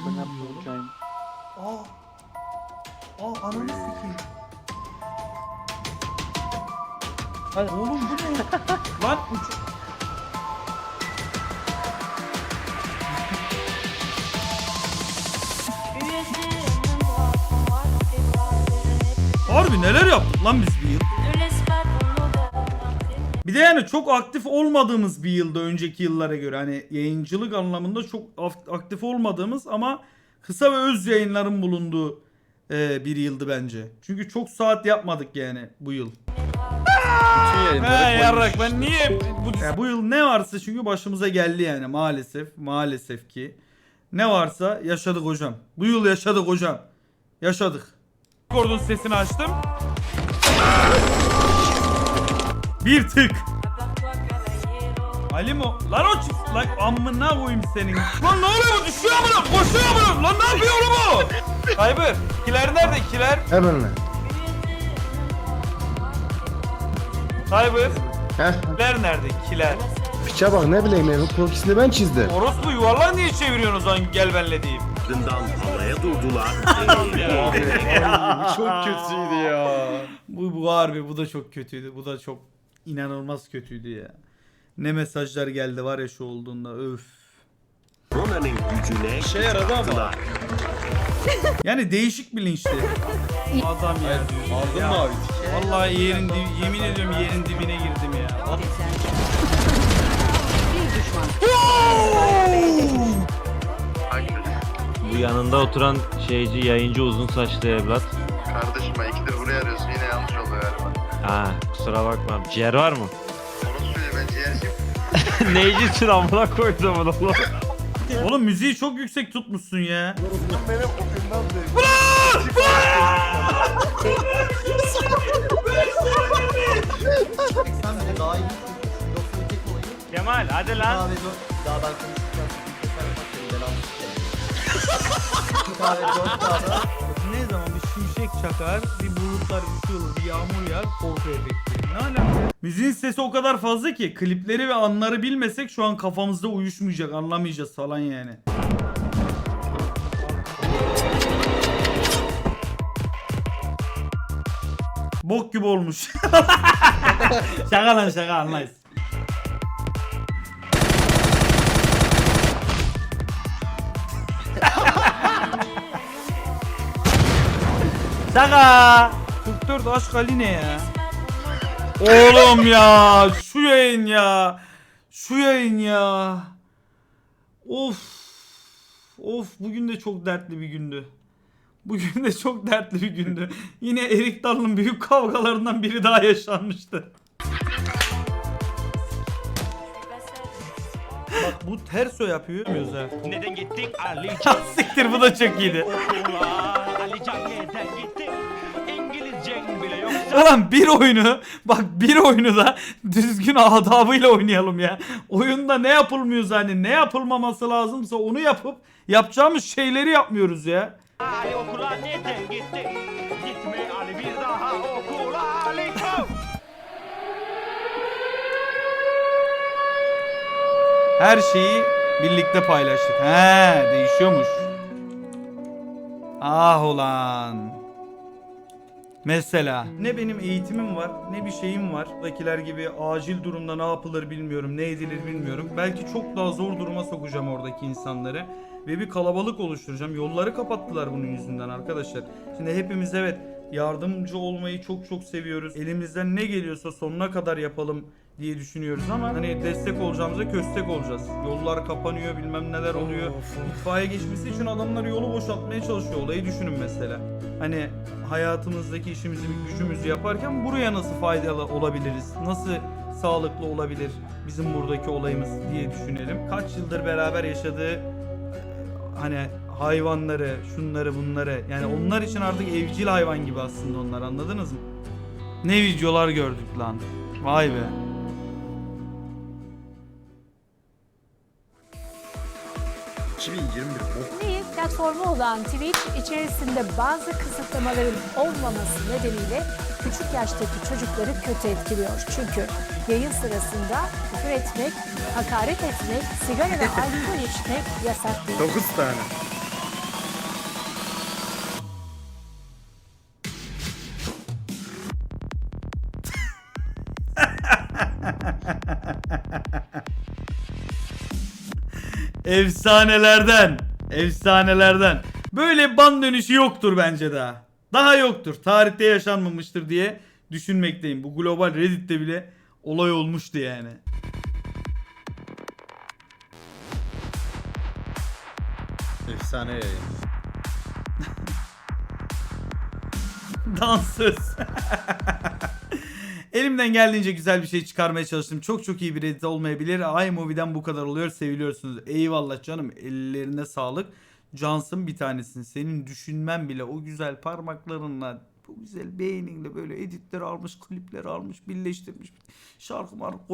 Ben yaptım hikayemi. Aa. Aa ananı sikeyim. Hadi. Oğlum bu ne? Lan uç... Harbi neler yaptık lan biz bir yıl? Bir de yani çok aktif olmadığımız bir yılda önceki yıllara göre hani yayıncılık anlamında çok aktif olmadığımız ama kısa ve öz yayınların bulunduğu e, bir yıldı bence. Çünkü çok saat yapmadık yani bu yıl. He yarrak ben niye bu Ya bu yıl ne varsa çünkü başımıza geldi yani maalesef maalesef ki. Ne varsa yaşadık hocam. Bu yıl yaşadık hocam. Yaşadık. Discord'un sesini açtım. Bir tık. Ali mi? o? Lan o çık. Lan amına koyayım senin. Lan ne oluyor bu? Düşüyor mu? Koşuyor mu? Lan ne yapıyor oğlum bu? Kaybır. Kiler nerede kiler? Hemen lan. Kaybır. Heh. Kiler nerede? Kiler. Piçe bak ne bileyim evin krokisini ben çizdim. Orospu yuvarlağı niye çeviriyorsun o zaman gel benle diyeyim. ardından havaya durdular. Çok kötüydü ya. Bu, bu harbi bu da çok kötüydü. Bu da çok inanılmaz kötüydü ya. Ne mesajlar geldi var ya şu olduğunda öf. Rona'nın gücüne Şey yaradı ama. Yani değişik bilinçli. Adam ya. Aldın mı abi? Vallahi yerin dibi, yemin ediyorum yerin dibine girdim ya. Bu yanında oturan şeyci yayıncı uzun saçlı evlat. Kardeşim ben ikidir buraya arıyorsun yine yanlış oldu galiba. Ha kusura bakma. Ciğer var mı? Onu söyle ben ciğerciyim. Neycisin amına koydum bunu oğlum. Oğlum müziği çok yüksek tutmuşsun ya. Benim okuyumdan beri. Kemal hadi lan. Ne zaman bir şimşek çakar, bir bulutlar bir bir yağmur yağar, korku efekti. Ne alaka? Müziğin sesi o kadar fazla ki klipleri ve anları bilmesek şu an kafamızda uyuşmayacak, anlamayacağız falan yani. Bok gibi olmuş. şaka lan şaka anlayız. Şaka. 44 aşk Ali ne ya? Oğlum ya şu yayın ya. Şu yayın ya. Of. Of bugün de çok dertli bir gündü. Bugün de çok dertli bir gündü. Yine Erik Dal'ın büyük kavgalarından biri daha yaşanmıştı. Bak bu terso yapıyor. Yapıyoruz ha. Neden gittik Ali Siktir bu da çok iyiydi. Ali Can? İngilizcen bile. Ulan bir oyunu bak bir oyunu da düzgün adabıyla oynayalım ya. Oyunda ne yapılmıyor hani ne yapılmaması lazımsa onu yapıp yapacağımız şeyleri yapmıyoruz ya. Ali okula neden gittik? Gitme Ali bir daha okula Ali. Go! Her şeyi birlikte paylaştık. He değişiyormuş. Ah ulan. Mesela ne benim eğitimim var ne bir şeyim var. Buradakiler gibi acil durumda ne yapılır bilmiyorum ne edilir bilmiyorum. Belki çok daha zor duruma sokacağım oradaki insanları. Ve bir kalabalık oluşturacağım. Yolları kapattılar bunun yüzünden arkadaşlar. Şimdi hepimiz evet yardımcı olmayı çok çok seviyoruz. Elimizden ne geliyorsa sonuna kadar yapalım diye düşünüyoruz ama hani destek olacağımıza köstek olacağız. Yollar kapanıyor bilmem neler oluyor. İtfaiye geçmesi için adamlar yolu boşaltmaya çalışıyor. Olayı düşünün mesela. Hani hayatımızdaki işimizi gücümüzü yaparken buraya nasıl faydalı olabiliriz? Nasıl sağlıklı olabilir bizim buradaki olayımız diye düşünelim. Kaç yıldır beraber yaşadığı hani hayvanları, şunları bunları yani onlar için artık evcil hayvan gibi aslında onlar anladınız mı? Ne videolar gördük lan. Vay be. 2021 bu. Neyi? Platformu olan Twitch içerisinde bazı kısıtlamaların olmaması nedeniyle küçük yaştaki çocukları kötü etkiliyor. Çünkü yayın sırasında küfür etmek, hakaret etmek, sigara ve alkol içmek yasak değil. 9 tane. Efsanelerden. Efsanelerden. Böyle ban dönüşü yoktur bence daha. Daha yoktur. Tarihte yaşanmamıştır diye düşünmekteyim. Bu global Reddit'te bile olay olmuştu yani. Efsane yayın. Dansöz. Elimden geldiğince güzel bir şey çıkarmaya çalıştım. Çok çok iyi bir edit olmayabilir. iMovie'den bu kadar oluyor. Seviliyorsunuz. Eyvallah canım. Ellerine sağlık. Cansın bir tanesin. Senin düşünmen bile o güzel parmaklarınla bu güzel beyninle böyle editler almış, klipler almış, birleştirmiş. Şarkı marka koymuş.